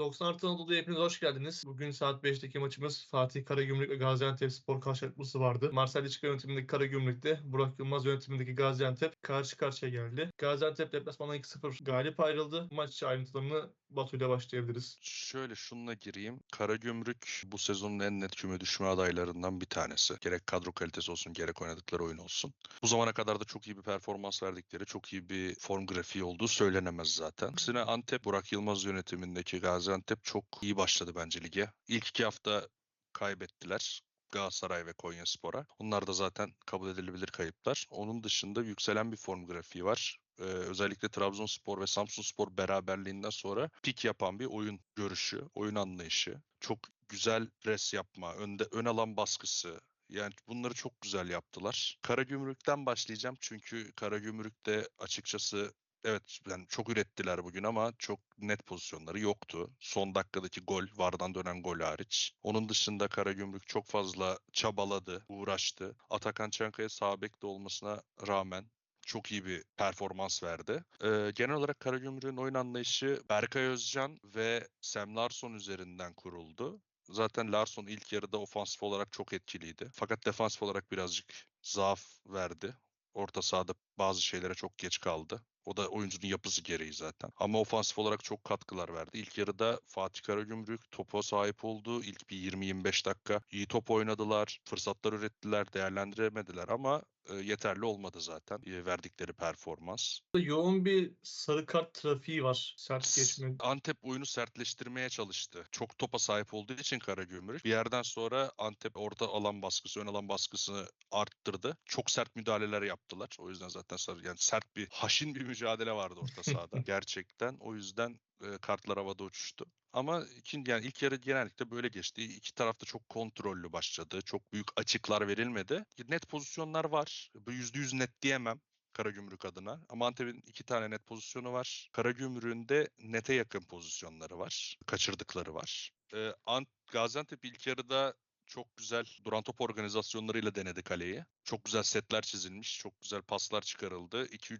90 artı Anadolu'ya hepiniz hoş geldiniz. Bugün saat 5'teki maçımız Fatih Karagümrük ve Gaziantep Spor karşılaşması vardı. Marcel Liçka yönetimindeki Karagümrük'te Burak Yılmaz yönetimindeki Gaziantep karşı karşıya geldi. Gaziantep deplasmana 2-0 galip ayrıldı. Maç ayrıntılarını Batu ile başlayabiliriz. Şöyle şununla gireyim. Karagümrük bu sezonun en net küme düşme adaylarından bir tanesi. Gerek kadro kalitesi olsun gerek oynadıkları oyun olsun. Bu zamana kadar da çok iyi bir performans verdikleri, çok iyi bir form grafiği olduğu söylenemez zaten. Aksine Antep, Burak Yılmaz yönetimindeki Gaziantep çok iyi başladı bence lige. İlk iki hafta kaybettiler. Galatasaray ve Konyaspor'a. Onlar da zaten kabul edilebilir kayıplar. Onun dışında yükselen bir form grafiği var. Ee, özellikle Trabzonspor ve Samsunspor beraberliğinden sonra pik yapan bir oyun görüşü, oyun anlayışı. Çok güzel pres yapma, önde ön alan baskısı, yani bunları çok güzel yaptılar. Karagümrük'ten başlayacağım çünkü Karagümrük'te açıkçası evet yani çok ürettiler bugün ama çok net pozisyonları yoktu. Son dakikadaki gol, vardan dönen gol hariç. Onun dışında Karagümrük çok fazla çabaladı, uğraştı. Atakan Çankaya sağ bekte olmasına rağmen çok iyi bir performans verdi. Ee, genel olarak Karagümrük'ün oyun anlayışı Berkay Özcan ve Sam Larsson üzerinden kuruldu. Zaten Larsson ilk yarıda ofansif olarak çok etkiliydi. Fakat defansif olarak birazcık zaaf verdi. Orta sahada bazı şeylere çok geç kaldı. O da oyuncunun yapısı gereği zaten. Ama ofansif olarak çok katkılar verdi. İlk yarıda Fatih Karagümrük topa sahip oldu. İlk bir 20-25 dakika iyi top oynadılar. Fırsatlar ürettiler, değerlendiremediler ama e, yeterli olmadı zaten e, verdikleri performans. Yoğun bir sarı kart trafiği var. Sert geçme. Antep oyunu sertleştirmeye çalıştı. Çok topa sahip olduğu için Karagümrük. Bir yerden sonra Antep orta alan baskısı, ön alan baskısını arttırdı. Çok sert müdahaleler yaptılar. O yüzden zaten sarı, yani sert bir haşin bir mücadele vardı orta sahada. Gerçekten o yüzden e, kartlar havada uçuştu. Ama ikinci yani ilk yarı genellikle böyle geçti. İki taraf da çok kontrollü başladı. Çok büyük açıklar verilmedi. Net pozisyonlar var. Bu %100 net diyemem. Karagümrük adına. Ama Antep'in iki tane net pozisyonu var. Karagümrük'ün de nete yakın pozisyonları var. Kaçırdıkları var. Ee, Ant Gaziantep ilk yarıda çok güzel duran top organizasyonlarıyla denedi kaleyi. Çok güzel setler çizilmiş, çok güzel paslar çıkarıldı. 2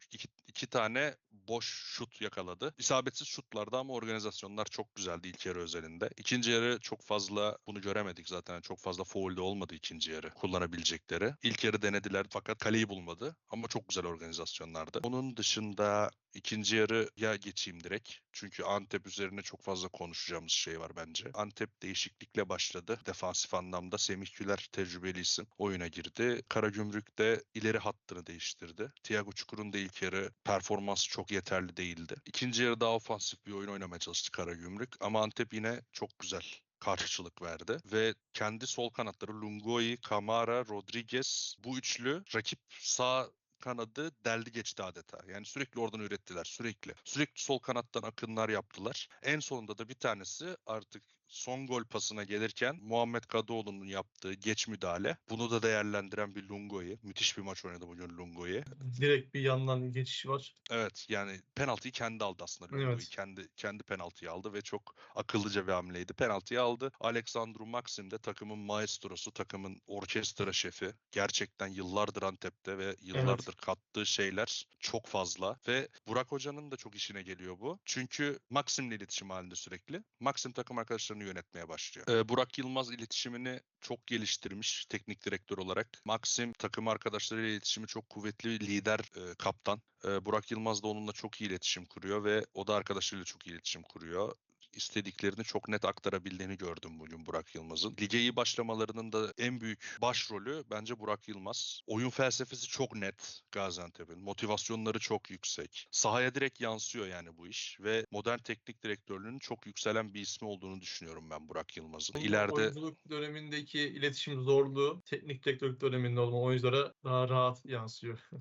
3 2 2 tane boş şut yakaladı. İsabetsiz şutlardı ama organizasyonlar çok güzeldi ilk yarı özelinde. İkinci yarı çok fazla bunu göremedik zaten. Çok fazla foul de olmadı ikinci yarı kullanabilecekleri. İlk yarı denediler fakat kaleyi bulmadı ama çok güzel organizasyonlardı. Onun dışında ikinci yarı ya geçeyim direkt. Çünkü Antep üzerine çok fazla konuşacağımız şey var bence. Antep değişiklikle başladı. Defansif anlamda Semih Güler tecrübeli isim oyuna girdi. Karagümrük de ileri hattını değiştirdi. Thiago Çukur'un da ilk yarı performansı çok yeterli değildi. İkinci yarı daha ofansif bir oyun oynamaya çalıştı Karagümrük ama Antep yine çok güzel karşılık verdi ve kendi sol kanatları Lungoy, Kamara, Rodriguez bu üçlü rakip sağ kanadı deldi geçti adeta. Yani sürekli oradan ürettiler. Sürekli. Sürekli sol kanattan akınlar yaptılar. En sonunda da bir tanesi artık son gol pasına gelirken Muhammed Kadıoğlu'nun yaptığı geç müdahale. Bunu da değerlendiren bir Lungo'yu. Müthiş bir maç oynadı bugün Lungo'yu. Direkt bir yandan geçiş var. Evet yani penaltıyı kendi aldı aslında Lungo'yu. Evet. Kendi kendi penaltıyı aldı ve çok akıllıca bir hamleydi. Penaltıyı aldı. Alexandru Maxim de takımın maestrosu, takımın orkestra şefi. Gerçekten yıllardır Antep'te ve yıllardır kattığı şeyler çok fazla ve Burak Hoca'nın da çok işine geliyor bu. Çünkü Maxim'le iletişim halinde sürekli. Maxim takım arkadaşlarını yönetmeye başlıyor. Ee, Burak Yılmaz iletişimini çok geliştirmiş teknik direktör olarak. Maxim takım arkadaşlarıyla iletişimi çok kuvvetli lider e, kaptan. E, Burak Yılmaz da onunla çok iyi iletişim kuruyor ve o da arkadaşlarıyla çok iyi iletişim kuruyor istediklerini çok net aktarabildiğini gördüm bugün Burak Yılmaz'ın. Lige iyi başlamalarının da en büyük başrolü bence Burak Yılmaz. Oyun felsefesi çok net Gaziantep'in. Motivasyonları çok yüksek. Sahaya direkt yansıyor yani bu iş ve modern teknik direktörlüğünün çok yükselen bir ismi olduğunu düşünüyorum ben Burak Yılmaz'ın. İleride Oyunculuk dönemindeki iletişim zorluğu teknik direktörlük döneminde olan oyunculara daha rahat yansıyor.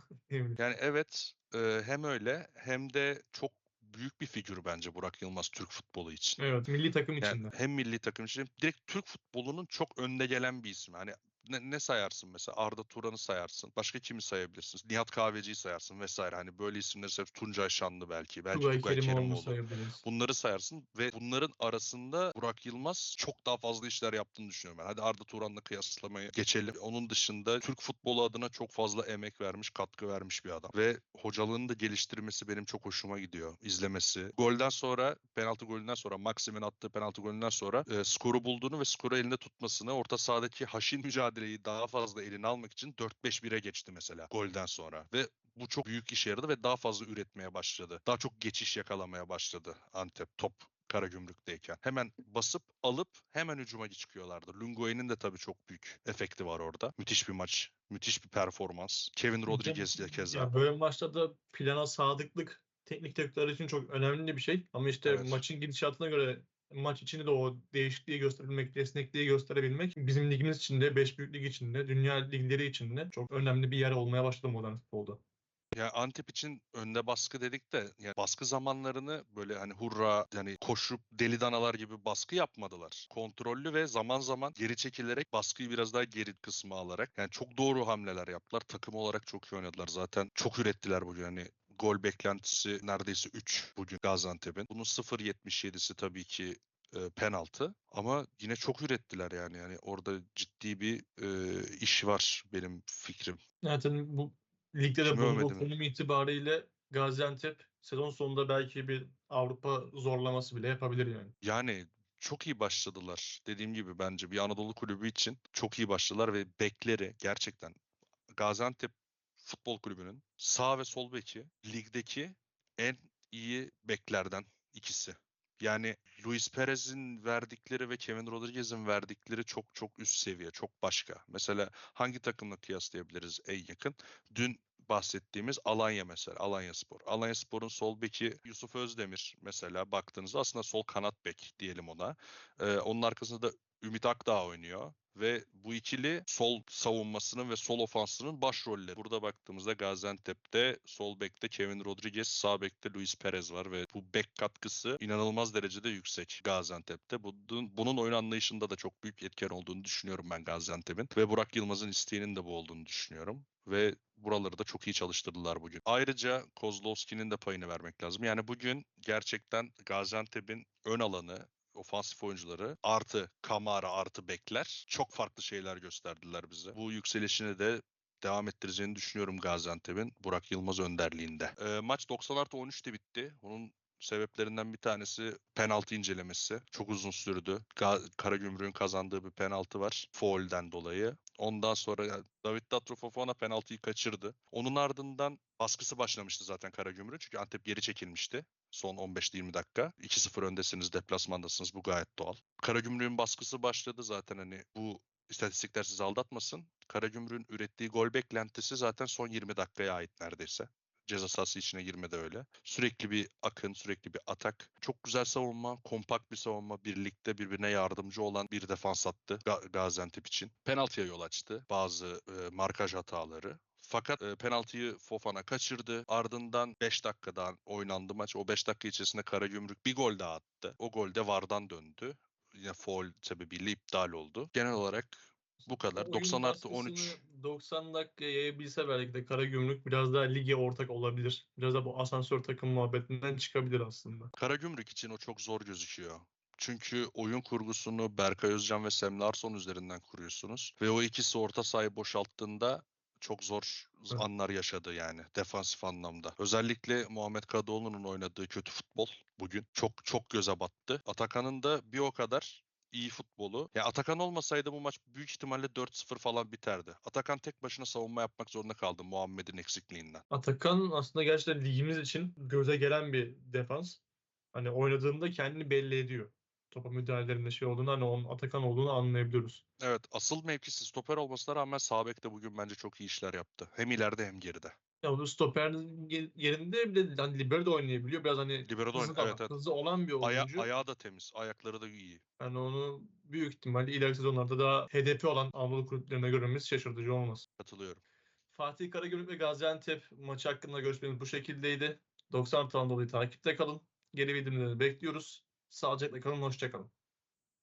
Yani evet hem öyle hem de çok büyük bir figür bence Burak Yılmaz Türk futbolu için. evet milli takım Yani içinde. hem milli takım için direkt Türk futbolunun çok önde gelen bir isim. Hani ne, ne sayarsın mesela? Arda Turan'ı sayarsın. Başka kimi sayabilirsiniz? Nihat Kahveci'yi sayarsın vesaire. Hani böyle isimleri sayıp Tuncay Şanlı belki. Belki Tugay Kerimoğlu. sayabiliriz. Bunları sayarsın ve bunların arasında Burak Yılmaz çok daha fazla işler yaptığını düşünüyorum ben. Hadi Arda Turan'la kıyaslamayı geçelim. Onun dışında Türk futbolu adına çok fazla emek vermiş, katkı vermiş bir adam. Ve hocalığını da geliştirmesi benim çok hoşuma gidiyor. izlemesi. Golden sonra, penaltı golünden sonra, Maxim'in attığı penaltı golünden sonra e, skoru bulduğunu ve skoru elinde tutmasını, orta sahadaki haşin mücadeleyi daha fazla eline almak için 4-5-1'e geçti mesela golden sonra. Ve bu çok büyük işe yaradı ve daha fazla üretmeye başladı. Daha çok geçiş yakalamaya başladı Antep top Karagümrük'teyken. Hemen basıp alıp hemen hücuma çıkıyorlardı. Lungoy'un de tabii çok büyük efekti var orada. Müthiş bir maç, müthiş bir performans. Kevin Rodriguez de keza. Ya böyle maçlarda plana sadıklık teknik direktörler için çok önemli bir şey. Ama işte Evet. maçın gidişatına göre maç içinde de o değişikliği gösterebilmek, esnekliği gösterebilmek bizim ligimiz içinde, 5 büyük lig içinde, dünya ligleri içinde çok önemli bir yer olmaya başladı modern futbolda. Ya Antep için önde baskı dedik de yani baskı zamanlarını böyle hani hurra yani koşup deli danalar gibi baskı yapmadılar. Kontrollü ve zaman zaman geri çekilerek baskıyı biraz daha geri kısmı alarak yani çok doğru hamleler yaptılar. Takım olarak çok iyi oynadılar. Zaten çok ürettiler bugün hani gol beklentisi neredeyse 3 bugün Gaziantep'in. Bunun 0.77'si tabii ki e, penaltı ama yine çok ürettiler yani yani orada ciddi bir e, iş var benim fikrim. Zaten bu ligde de övmedim? konum itibariyle Gaziantep sezon sonunda belki bir Avrupa zorlaması bile yapabilir yani. Yani çok iyi başladılar. Dediğim gibi bence bir Anadolu kulübü için çok iyi başladılar ve bekleri gerçekten Gaziantep Futbol Kulübü'nün sağ ve sol beki ligdeki en iyi beklerden ikisi. Yani Luis Perez'in verdikleri ve Kevin Rodriguez'in verdikleri çok çok üst seviye, çok başka. Mesela hangi takımla kıyaslayabiliriz en yakın? Dün bahsettiğimiz Alanya mesela, Alanya Spor. Alanya Spor'un sol beki Yusuf Özdemir mesela baktığınızda aslında sol kanat bek diyelim ona. Ee, onun arkasında da Ümit Akdağ oynuyor ve bu ikili sol savunmasının ve sol ofansının başrolleri. Burada baktığımızda Gaziantep'te sol bekte Kevin Rodriguez, sağ bekte Luis Perez var ve bu bek katkısı inanılmaz derecede yüksek Gaziantep'te. Bunun, bunun oyun anlayışında da çok büyük etken olduğunu düşünüyorum ben Gaziantep'in ve Burak Yılmaz'ın isteğinin de bu olduğunu düşünüyorum ve buraları da çok iyi çalıştırdılar bugün. Ayrıca Kozlowski'nin de payını vermek lazım. Yani bugün gerçekten Gaziantep'in ön alanı ofansif oyuncuları artı Kamara artı bekler çok farklı şeyler gösterdiler bize. Bu yükselişini de devam ettireceğini düşünüyorum Gaziantep'in Burak Yılmaz önderliğinde. Ee, maç 90 artı 13'te bitti. Onun sebeplerinden bir tanesi penaltı incelemesi. Çok uzun sürdü. Ga- Karagümrük'ün kazandığı bir penaltı var. Foul'den dolayı. Ondan sonra David Datro penaltıyı kaçırdı. Onun ardından baskısı başlamıştı zaten Karagümrük. Çünkü Antep geri çekilmişti son 15-20 dakika. 2-0 öndesiniz, deplasmandasınız. Bu gayet doğal. Karagümrük'ün baskısı başladı zaten hani bu istatistikler sizi aldatmasın. Karagümrük'ün ürettiği gol beklentisi zaten son 20 dakikaya ait neredeyse. Ceza sahası içine girmede öyle. Sürekli bir akın, sürekli bir atak. Çok güzel savunma, kompakt bir savunma. Birlikte birbirine yardımcı olan bir defans attı Ga- Gaziantep için. Penaltıya yol açtı bazı e, markaj hataları. Fakat e, penaltıyı Fofana kaçırdı. Ardından 5 dakikadan oynandı maç. O 5 dakika içerisinde Karagümrük bir gol daha attı. O gol de VAR'dan döndü. Yine foul sebebiyle iptal oldu. Genel olarak bu kadar. Oyun 90 artı 13. baskısını 90 dakika yayabilse belki de Karagümrük biraz daha lige ortak olabilir. Biraz da bu asansör takım muhabbetinden çıkabilir aslında. Karagümrük için o çok zor gözüküyor. Çünkü oyun kurgusunu Berkay Özcan ve Semih Arson üzerinden kuruyorsunuz. Ve o ikisi orta sahayı boşalttığında çok zor Evet. anlar yaşadı yani defansif anlamda. Özellikle Muhammed Kadıoğlu'nun oynadığı kötü futbol bugün çok çok göze battı. Atakan'ın da bir o kadar iyi futbolu. Ya Atakan olmasaydı bu maç büyük ihtimalle 4-0 falan biterdi. Atakan tek başına savunma yapmak zorunda kaldı Muhammed'in eksikliğinden. Atakan aslında gerçekten ligimiz için göze gelen bir defans. Hani oynadığında kendini belli ediyor. Topa müdahalelerinde şey olduğunu hani onun Atakan olduğunu anlayabiliyoruz. Evet, asıl mevkisi stoper olmasına rağmen sağ bek de bugün bence çok iyi işler yaptı. Hem ileride hem geride. Ya bu stoper ye- yerinde bile hani libero da oynayabiliyor. Biraz hani Libero'da hızlı, oyna- da- evet, evet. hızlı olan bir Aya- oyuncu. ayağı da temiz, ayakları da iyi. Yani onu büyük ihtimalle ileriki sezonlarda daha hedefi olan Anadolu kulüplerine görmemiz şaşırtıcı olmaz. Katılıyorum. Fatih Karagümrük ve Gaziantep maçı hakkında görüşmemiz bu şekildeydi. 90 Anadolu'yu takipte kalın. Geri bildirimleri bekliyoruz. Sağlıcakla kalın, hoşça kalın.